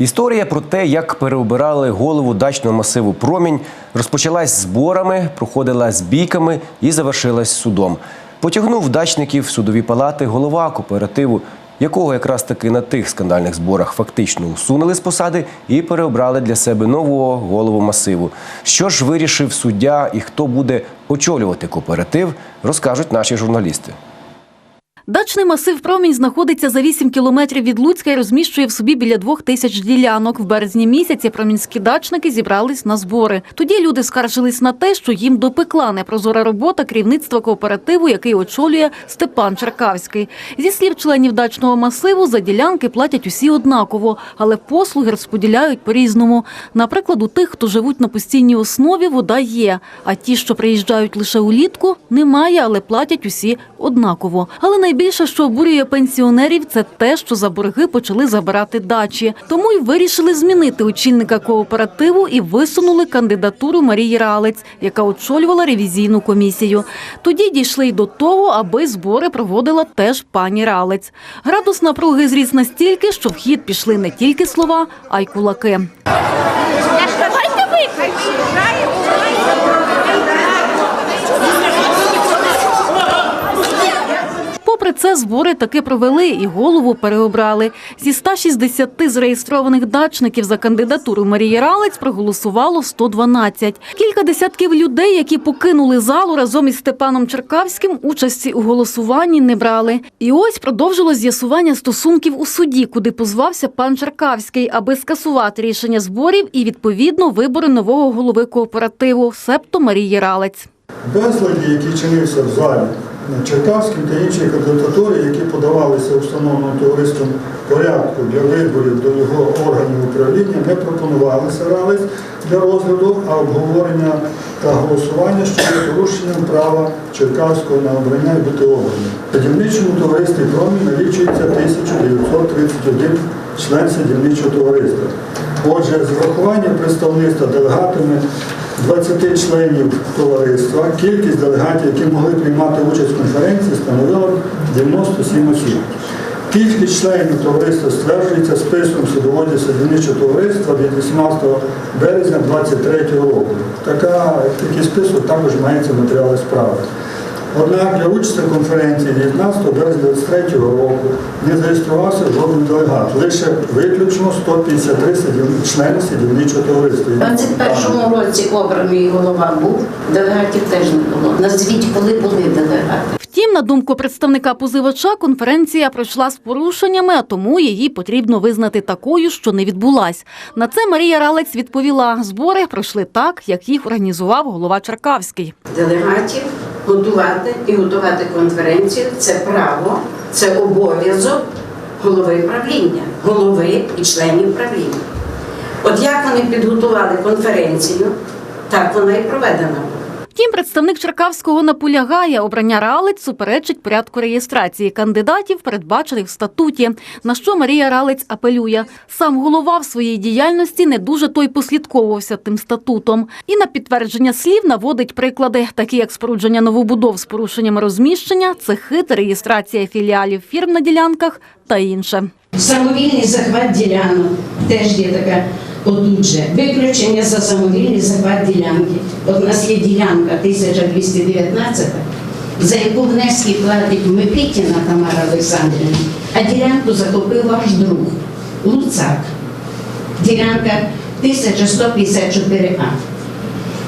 Історія про те, як переобирали голову дачного масиву Промінь, розпочалась зборами, проходила з бійками і завершилась судом. Потягнув дачників судові палати голова кооперативу, якого якраз таки на тих скандальних зборах фактично усунули з посади і переобрали для себе нового голову масиву. Що ж вирішив суддя і хто буде очолювати кооператив, розкажуть наші журналісти. Дачний масив Промінь знаходиться за 8 кілометрів від Луцька і розміщує в собі біля двох тисяч ділянок. В березні місяці промінські дачники зібрались на збори. Тоді люди скаржились на те, що їм допекла непрозора робота керівництва кооперативу, який очолює Степан Черкавський. Зі слів членів дачного масиву, за ділянки платять усі однаково, але послуги розподіляють по-різному. Наприклад, у тих, хто живуть на постійній основі, вода є. А ті, що приїжджають лише улітку, немає, але платять усі однаково. Але найбільше, що обурює пенсіонерів, це те, що за борги почали забирати дачі. Тому й вирішили змінити очільника кооперативу і висунули кандидатуру Марії Ралець, яка очолювала ревізійну комісію. Тоді дійшли й до того, аби збори проводила теж пані Ралець. Градус напруги зріс настільки, що в хід пішли не тільки слова, а й кулаки. Давайте збори таки провели і голову переобрали. Зі 160 зареєстрованих дачників за кандидатуру Марії Ралець проголосувало 112. Кілька десятків людей, які покинули залу разом із Степаном Черкавським, участі у голосуванні не брали. І ось продовжило з'ясування стосунків у суді, куди позвався пан Черкавський, аби скасувати рішення зборів і відповідно вибори нового голови кооперативу, септо Марії Ралець. Безладі, який чинився в залі Черкавським та інші кандидатури, які подавалися установленим товариством порядку для виборів до його органів управління, не пропонувалися ралець для розгляду, а обговорення та голосування, що є порушенням права Черкавського на обрання і бути обраним. В садівничому товаристві «Промінь» налічується 1931 член садівничого товариства. Отже, з врахуванням представництва делегатами 20 членів товариства, кількість делегатів, які могли приймати участь в конференції, становила 97 осіб. Кількість членів товариства стверджується списком судоводів садівничого товариства від 18 березня 2023 року. Така, такий список також мається в матеріалі справи. Однак для участі в конференції 19 березня 2023 року не зареєструвався жоден делегат, лише виключно 153 садів- члени садівничого товариства. У 21 році обраний голова був, делегатів теж не було. Назвіть, коли були делегати. Втім, на думку представника позивача, конференція пройшла з порушеннями, а тому її потрібно визнати такою, що не відбулась. На це Марія Ралець відповіла: збори пройшли так, як їх організував голова Черкавський. Делегатів готувати і готувати конференцію це право, це обов'язок голови правління, голови і членів правління. От як вони підготували конференцію, так вона і проведена була. Втім, представник Черкавського наполягає, обрання Ралець суперечить порядку реєстрації кандидатів, передбачених в статуті. На що Марія Ралець апелює. Сам голова в своїй діяльності не дуже той послідковувався тим статутом. І на підтвердження слів наводить приклади, такі як спорудження новобудов з порушеннями розміщення, цехи та реєстрація філіалів фірм на ділянках та інше. Самовільний захват ділянок теж є така. Отут же виключення за самовільний захват ділянки. От у нас є ділянка 1219, за яку внески платить Микитіна Тамара Олександрівна, а ділянку захопив ваш друг Луцак. Ділянка 1154А.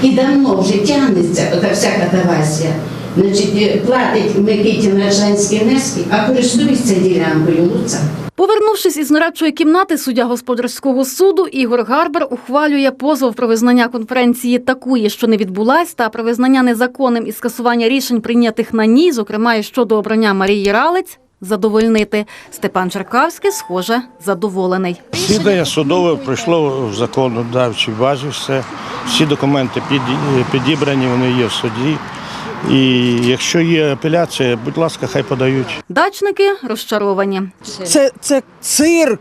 І давно вже тягнеться ота вся катавасія. Значить, платить Микитіна членські внески, а користується ділянкою Луцак. Повернувшись із нарадчої кімнати, суддя господарського суду Ігор Гарбер ухвалює позов про визнання конференції такої, що не відбулась, та про визнання незаконним і скасування рішень, прийнятих на ній, зокрема і щодо обрання Марії Ралець, задовольнити. Степан Черкавський, схоже, задоволений. Засідання судове пройшло в законодавчій базі все. Всі документи підібрані, вони є в суді. І якщо є апеляція, будь ласка, хай подають. Дачники розчаровані. Це, це цирк.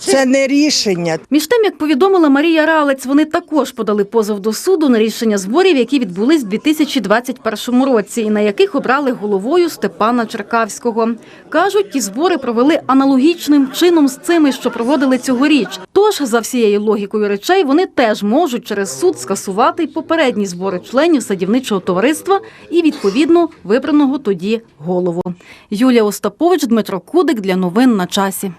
Це не рішення. Між тим, як повідомила Марія Ралець, вони також подали позов до суду на рішення зборів, які відбулись в 2021 році, і на яких обрали головою Степана Черкавського. Кажуть, ті збори провели аналогічним чином з цими, що проводили цьогоріч. Тож, за всією логікою речей, вони теж можуть через суд скасувати й попередні збори членів садівничого товариства і відповідно вибраного тоді голову. Юлія Остапович, Дмитро Кудик для новин на часі.